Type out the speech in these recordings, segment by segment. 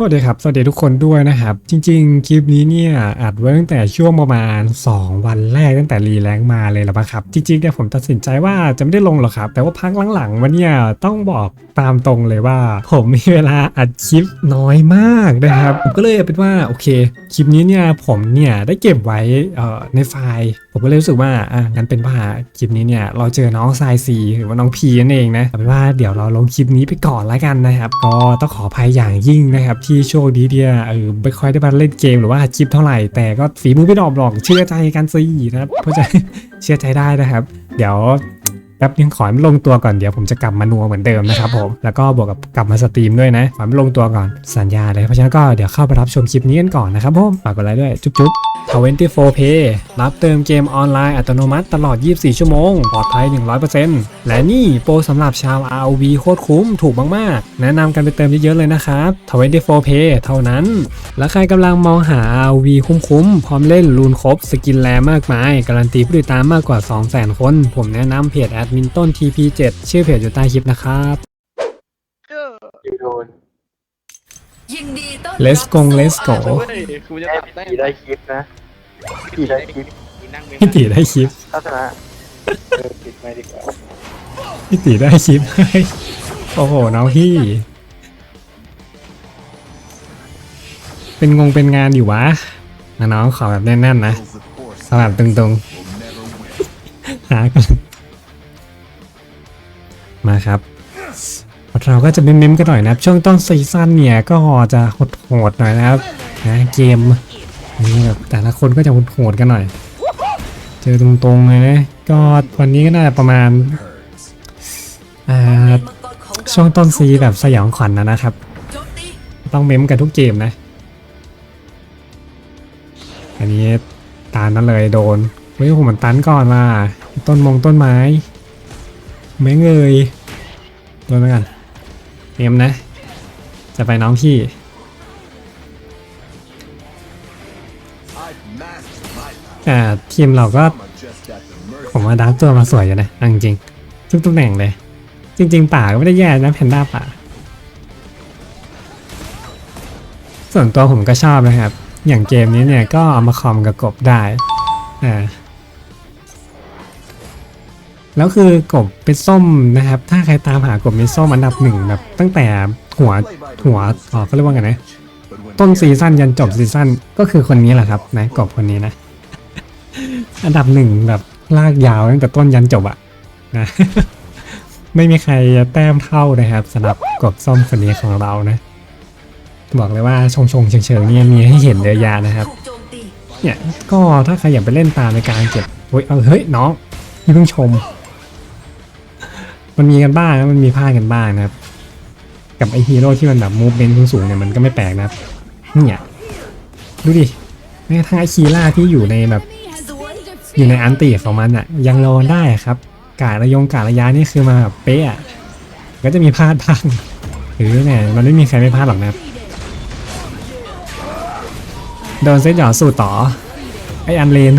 สวัสดีครับ สวัสดีทุกคนด้วยนะครับ จริง ๆ คลิปนี้เนี่ยอัดไว้ตั้งแต่ช่วงประมาณ 2 วันแรกตั้งแต่รีแลงมาเลยละปะครับ จริงๆเนี่ยผมตัดสินใจว่าจะไม่ได้ลงหรอกครับ แต่ว่าพักหลังๆวันเนี่ยต้องบอกตามตรงเลยว่า ผมมีเวลาอัดคลิปน้อยมากนะครับผมก็เลยเป็นว่าโอเคคลิปนี้เนี่ยผมเนี่ยได้เก็บไว้ในไฟล์ผมก็เลยรู้สึกว่าอะงั้นเป็นว่าคลิปนี้เนี่ยเราเจอน้องทรายซีหรือว่าน้องพีนั่นเองนะเอาเป็นว่าเดี๋ยวเราลงคลิปนี้ไปก่อนแล้วกันนะครับก็ต้องขออภัยอย่างยิ่งนะครับที่โชคดีเดียเออไม่ค่อยได้มาเล่นเกมหรือว่าคลิปเท่าไหร่ แต่ก็ฝีมือไม่ดอบหรอกเชื่อใจกันสินะครับเพราะจะเชื่อใจได้นะครับ เดี๋ยว แป๊บนึงขอให้มันลงตัวก่อนเดี๋ยวผมจะกลับมานัวเหมือนเดิมนะครับผมแล้วก็บวกกับกลับมาสตรีมด้วยนะขอให้มันลงตัวก่อนสัญญาเลยเพราะฉะนั้นก็เดี๋ยวเข้าไปรับชมคลิปนี้กันก่อนนะครับผมฝากกดไลค์ด้วยจุ๊บจุ๊บ24 Pay รับเติมเกมออนไลน์อัตโนมัติตลอด 24 ชั่วโมง ปลอดภัย 100%และนี่โปรสำหรับชาว ROV โคตรคุ้มถูกมากๆ แนะนำกันไปเติมเยอะๆเลยนะครับ 24 Pay เท่านั้น และใครกำลังมองหา ROV คุ้มๆ พร้อมเล่นรูนครบ สกินแรมากมาย การันตีผู้ติดตามมากกว่า 200,000 คน ผมแนะนำเพจแอดมินต้น TP7 ชื่อเพจอยู่ใต้คลิปนะครับยูโดนยินดีต้อน Let's go Let's go เว้ยคือจะแค่ตัดได้พี่ได้คลิปนะพี่ได้คลิปนั่งเมนพี่ตีได้คลิปทัศนะเออปิดไม่ดีกว่าพี่ตีได้คลิปโอ้โหน้องพี่ เป็นงงเป็นงานอยู่วะนะน้องขอแบบแน่นๆนะขอแบบตรงๆหากัน ครับเราก็จะเม้มๆกันหน่อยนะครับช่วงต้นซีซั่นเนี่ยก็จะโหดๆหน่อยนะครับนะเกมนี่แบบแต่ละคนก็จะโหดๆกันหน่อย เจอตรงๆเลยนะก็วันนี้ก็น่าจะประมาณอ่าช่วงต้นซีแบบสยองขวัญนะนะครับ ต้องเม้มกันทุกเกมนะ อันนี้ตานนั้นเลยโดนเฮ้ยผมมันตันก่อนมาต้นมงต้นไม้ไม่เงย โดนไปกันเตรียมนะ จะไปน้องพี่อ่าทีมเราก็ ผมว่าดับตัวมาสวยอยู่นะเอาจริงๆทุกตำแหน่งเลย จริง ๆ ป่าก็ไม่ได้แย่นะแพนด้าป่า ส่วนตัวผมก็ชอบนะครับ อย่างเกมนี้เนี่ยก็เอามาคอมกับกบได้อ่า แล้วคือกบเป็นส้มนะครับ ถ้าใครตามหากบเป็นส้มอันดับหนึ่งแบบตั้งแต่หัวหัวอ๋อเขาเรียกว่าไงนะ ต้นซีซั่นยันจบซีซั่นก็คือคนนี้แหละครับนะกบคนนี้นะ อันดับหนึ่งแบบลากยาวตั้งแต่ต้นยันจบอะนะไม่มีใครแต้มเท่านะครับสำหรับกบส้มคนนี้ของเรานะ บอกเลยว่าชงชงเฉิงเฉิงเนี่ยมีให้เห็นเยอะแยะนะครับ เนี่ยก็ถ้าใครอยากไปเล่นตามในการเก็บเฮ้ยเอาเฮ้ยน้องนี่เพิ่งชม มันมีกันบ้างนะมันมีพลาดกันบ้างนะครับ กับไอฮีโร่ที่มันแบบมูฟเมนต์สูงๆเนี่ยมันก็ไม่แปลกนะเนี่ยดูดิแม้กระทั่งไอคีล่าที่อยู่ในแบบ อยู่ในอันติของมันอะยังรอได้ครับ กาดระยงกาดระยะนี่คือมาแบบเป๊ะก็จะมีพลาดบ้างหรือเนี่ยมันไม่มีใครไม่พลาดหรอกนะครับโดนเซตหยอดสู่ต่อไออันเลน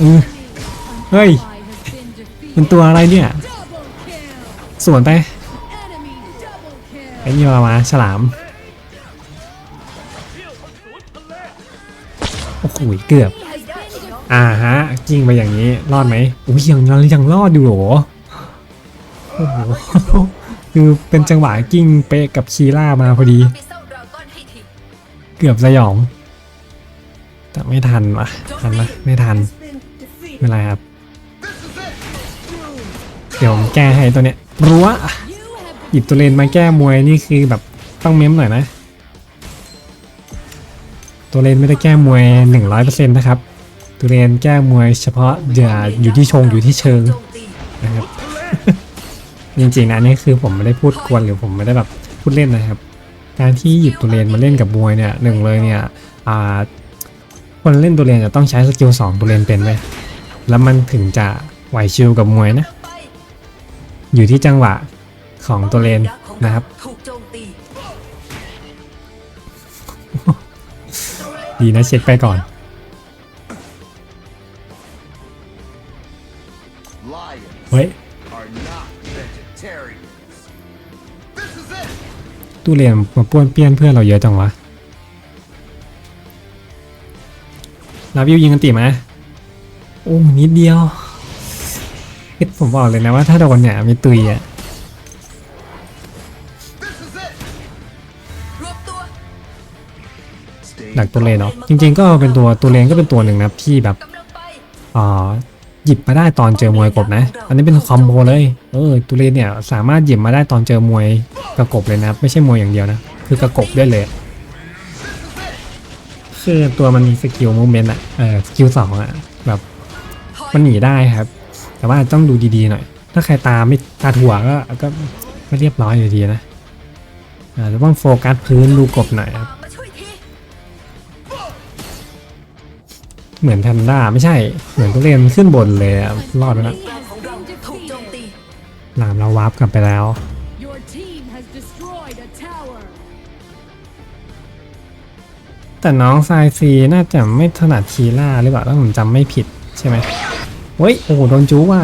อือเฮ้ยเป็นตัวอะไรเนี่ย สวนไปไอ้นี่มามาฉลาม โอ้โหเกือบ อ่าฮะกิ้งไปอย่างนี้ รอดไหมอุ้ยยังยังรอดอยู่เหรอโอ้โหคือเป็นจังหวะกิ้งเป๊ะกับคีล่ามาพอดี เกือบสยอง แต่ไม่ทันวะทันปะไม่ทัน ไม่เป็นไรครับ เดี๋ยวผมแก้ให้ตัวเนี้ยรั้วหยิบตัวเลนมาแก้มวยนี่คือแบบต้องเม้มหน่อยนะ ตัวเลนไม่ได้แก้มวยหนึ่งร้อยเปอร์เซ็นต์นะครับ ตัวเลนแก้มวยเฉพาะอย่าอยู่ที่ชงอยู่ที่เชิงนะครับจริงๆนะนนี่คือผมไม่ได้พูดกวนหรือผมไม่ได้แบบพูดเล่นนะครับ การที่หยิบตัวเลนมาเล่นกับมวยเนี่ยหนึ่งเลยเนี่ยคนเล่นตัวเลนจะต้องใช้สกิลสองตัวเลนเป็นไว้ยแล้วมันถึงจะไหวชิลกับมวยนะ อยู่ที่จังหวะของตัวเลนนะครับถูกโจมตีดีนะเช็คไปก่อน Lions เฮ้ย are not vegetarians. This is it. ตู้เรียนมาป้วนเปี้ยนเพื่อนเราเยอะจังวะลาวิวยิงกันตีไหมโอ้นิดเดียว เฮ้ยผมบอกเลยนะว่าถ้าโดนเนี่ยมีตุยอะรวบตักตัวเลนเนาะจริง ๆ ก็เป็นตัวตัวเลนก็เป็นตัวหนึ่งนะที่แบบอ่าหยิบมาได้ตอนเจอมวยกบนะ อันนี้เป็นคอมโบเลยเออตุเรนเนี่ยสามารถหยิบมาได้ตอนเจอมวยกระกบเลยนะไม่ใช่มวยอย่างเดียวนะ คือกระกบได้เลยคือตัวมันมีสกิลมูเมนต์อะเออสกิลสองอะแบบมันหนีได้ครับ แต่ว่าต้องดูดีๆหน่อย ถ้าใครตาไม่ตาถั่วก็ก็ไม่เรียบร้อยอยู่ดีนะอาจจะต้องโฟกัสพื้นดูกบหน่อยครับ เหมือนแพนด้าไม่ใช่ เหมือนตุเรนขึ้นบนเลยรอดไปแล้วเราของเรามตีหลามเราวาร์ปกลับไปแล้วแต่น้องทรายซีน่าจะไม่ถนัดคีล่าหรือเปล่าถ้าผมจำไม่ผิดใช่ไหม เฮ้ย โอ้โห โดนจูว่ะ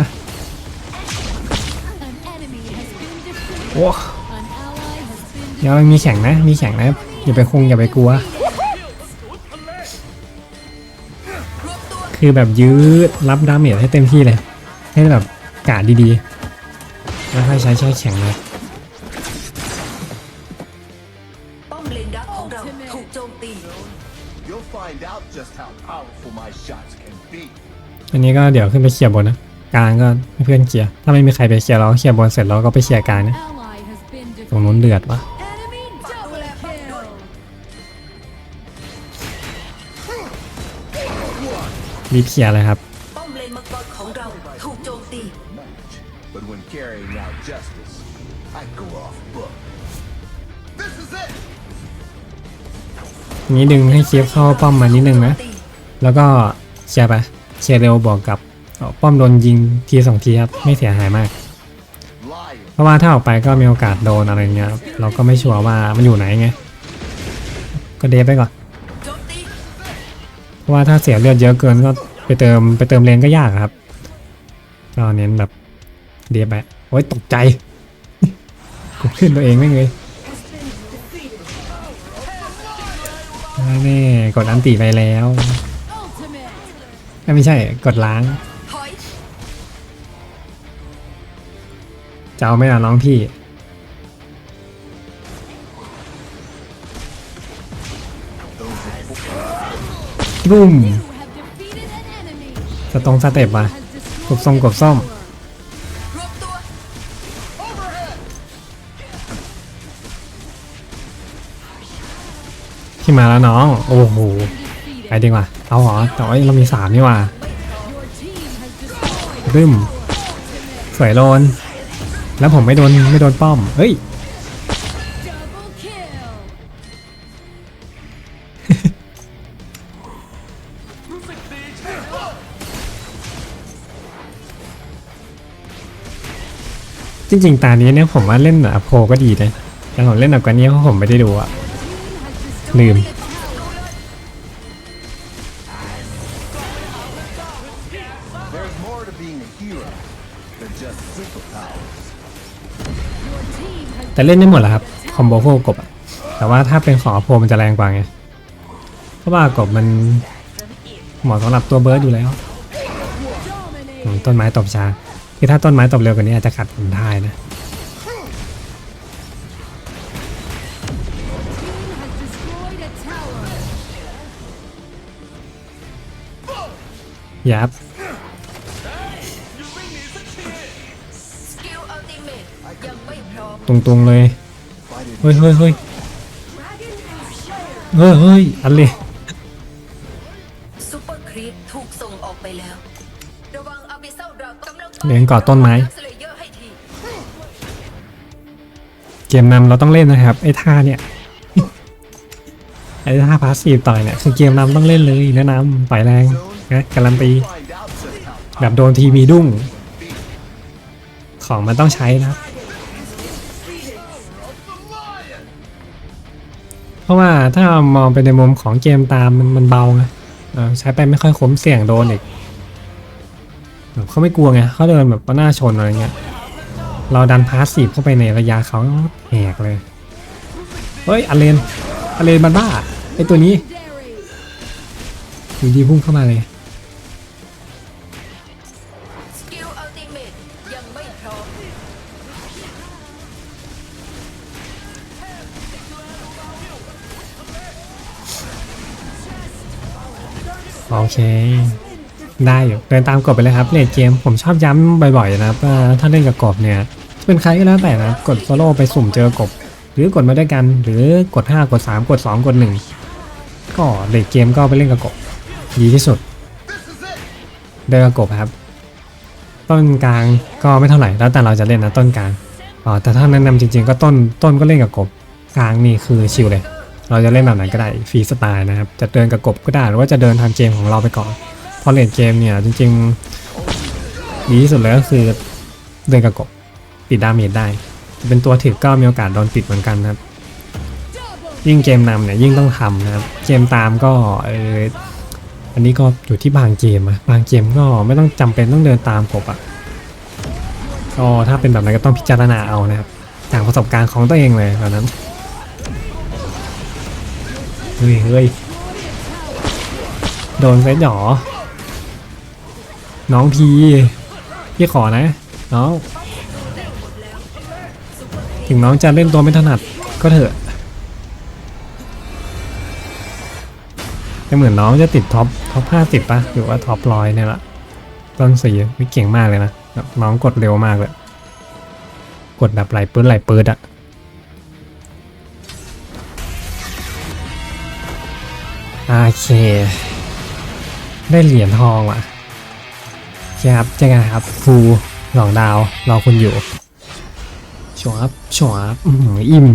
An enemy has been defeated. โอ้ An ally has been เดี๋ยวมีแข่งนะ มีแข่งนะ อย่าไปคงอย่าไปกลัวรวบตัว คือแบบยืดรับดาเมจให้เต็มที่เลย ให้แบบกาดดีๆ แล้วค่อยใช้ใช้แข่งเลยป้อมเลนดักของเราถูกโจมตี You'll find out just how powerful my shots can be. อันนี้ก็เดี๋ยวขึ้นไปเคลียร์บนนะกลางก็ให้เพื่อนเคลียร์ถ้าไม่มีใครไปเคลียร์เราเคลียร์บนเสร็จเราก็ไปเคลียร์กลางนะตรงนู้นเดือดวะรีบเคลียร์เลยครับนี้ดึงให้เคียร์เข้าป้อมมานิดนึงนะ แล้วก็เคลียร์ไป เคียร์เร็วบอกกับเอ่อป้อมโดนยิงทีสองทีครับไม่เสียหายมาก เพราะว่าถ้าออกไปก็มีโอกาสโดนอะไรเงี้ยเราก็ไม่ชัวร์ว่ามันอยู่ไหนไงก็เดฟไปก่อนเพราะว่าถ้าเสียเลือดเยอะเกินก็ไปเติมไปเติมเลนก็ยากครับก็เน้นแบบเดฟไปโอ้ยตกใจกูขึ้นตัวเองไม่เลยแน่กดอันติไปแล้ว ไม่ใช่กดล้างถอยจะเอาไหม่ล่ะน้องพี่รุ่ม You have defeated an enemy. สตรงสเต็ปมา Has กบทรง destroyed กบซ่อม a tower. รวบตัวที่มาแล้วน้อง โอ้โห ไปดีกว่า เอาเหรอแต่ว่าเรามีสามนี่ว่า Your team has destroyed. รึมสวยโลน แล้วผมไม่โดนไม่โดนป้อม เฮ้ย จริงๆ ตานี้เนี่ยผมว่าเล่นอะโพก็ดีเลยแต่ผมเล่นแบบกันนี้เพราะผมไม่ได้ดูอะลืม There's more to being a hero than just superpowers. แต่เล่นได้หมดแหละครับ คอมโบพวกกบอะแต่ว่าถ้าเป็นของอโพมันจะแรงกว่าไง เพราะว่ากบมันเหมาะสำหรับตัวเบิร์ดอยู่แล้วอืมต้นไม้ตบช้าคือถ้าต้นไม้ตบเร็วกว่านี้อาจจะขัดผลได้นะ Team has destroyed a tower. ยับ ตรงๆเลย Fight it เฮ้ยเฮ้ยเฮ้ยเฮ้ยเฮ้ยอันเลยซูเปอร์ครีปถูกส่งออกไปแล้ว ระวังอาบิเซลดราก้อนกำลังเลี้ยงเกาะต้นไม้สเลเยอร์ให้ทีเกมนำเราต้องเล่นนะครับ ไอ้ท่าเนี่ยไอ้ท่าพาสซีฟต่อยเนี่ยคือเกมนำต้องเล่นเลยแนะนำต่อยแรงนะการันตี find out just how แบบโดนทีมีดุ้งของมันต้องใช้นะ เพราะว่าถ้ามองไปในมุมของเกมตามมันมันเบาไงใช้ไปไม่ค่อยคุ้มเสี่ยงโดนอีกเขาไม่กลัวไงเขาเดินแบบหน้าชนอะไรเงี้ย เราดันพาสซีฟเข้าไปในระยะเขาแหกเลยเฮ้ยอเลนอเลนมันบ้าไอตัวนี้อยู่ดีพุ่งเข้ามาเลย โอเค ได้อยู่เดินตามกบไปเลยครับเลดเกมผมชอบย้ำบ่อยๆนะครับว่าถ้าเล่นกับกบเนี่ยจะเป็นใครก็แล้วแต่นะกดโซโล่ไปสุ่มเจอกบ หรือกดมาด้วยกัน หรือกด 5 กด 3 กด 2 กด 1 ก็เลดเกมก็ไปเล่นกับกบดีที่สุด เดินกับกบครับ ต้นกลางก็ไม่เท่าไหร่แล้วแต่เราจะเล่นนะต้นกลางอ๋อแต่ถ้าแนะนำจริง ๆ ก็ต้นต้นก็เล่นกับกบกลางนี่คือชิลเลย เราจะเล่นแบบไหนก็ได้ฟรีสไตล์นะครับ จะเดินกับกบก็ได้หรือว่าจะเดินทางเกมของเราไปก่อนเพราะเล่นเกมเนี่ยจริงๆดีที่สุดเลยก็คือเดินกับกบปิดดาเมจได้จะเป็นตัวถือก็มีโอกาสโดนปิดเหมือนกันนะครับ ยิ่งเกมนำเนี่ยยิ่งต้องทำนะครับ เกมตามก็เอออันนี้ก็อยู่ที่บางเกมอะบางเกมก็ไม่ต้องจำเป็นต้องเดินตามกบอะก็ถ้าเป็นแบบนั้นก็ต้องพิจารณาเอานะครับจากประสบการณ์ของตัวเองเลยแบบนั้น เฮ้ยเฮ้ยโดนเซตหยอน้องพีพี่ขอนะน้องถึงน้องจะเล่นตัวไม่ถนัดก็เถอะแต่เหมือนน้องจะติดท็อปท็อปห้าสิบปะหรือว่าท็อปร้อยเนี่ยละต้นสีไม่เก่งมากเลยนะ น้องกดเร็วมากเลย กดแบบไหลปืดไหลปืดอะ โอเค ได้เหรียญทองว่ะโอเคครับเจอกันครับฟูหลองดาวรอคุณอยู่ชวบชวบอื้อหืออิ่ม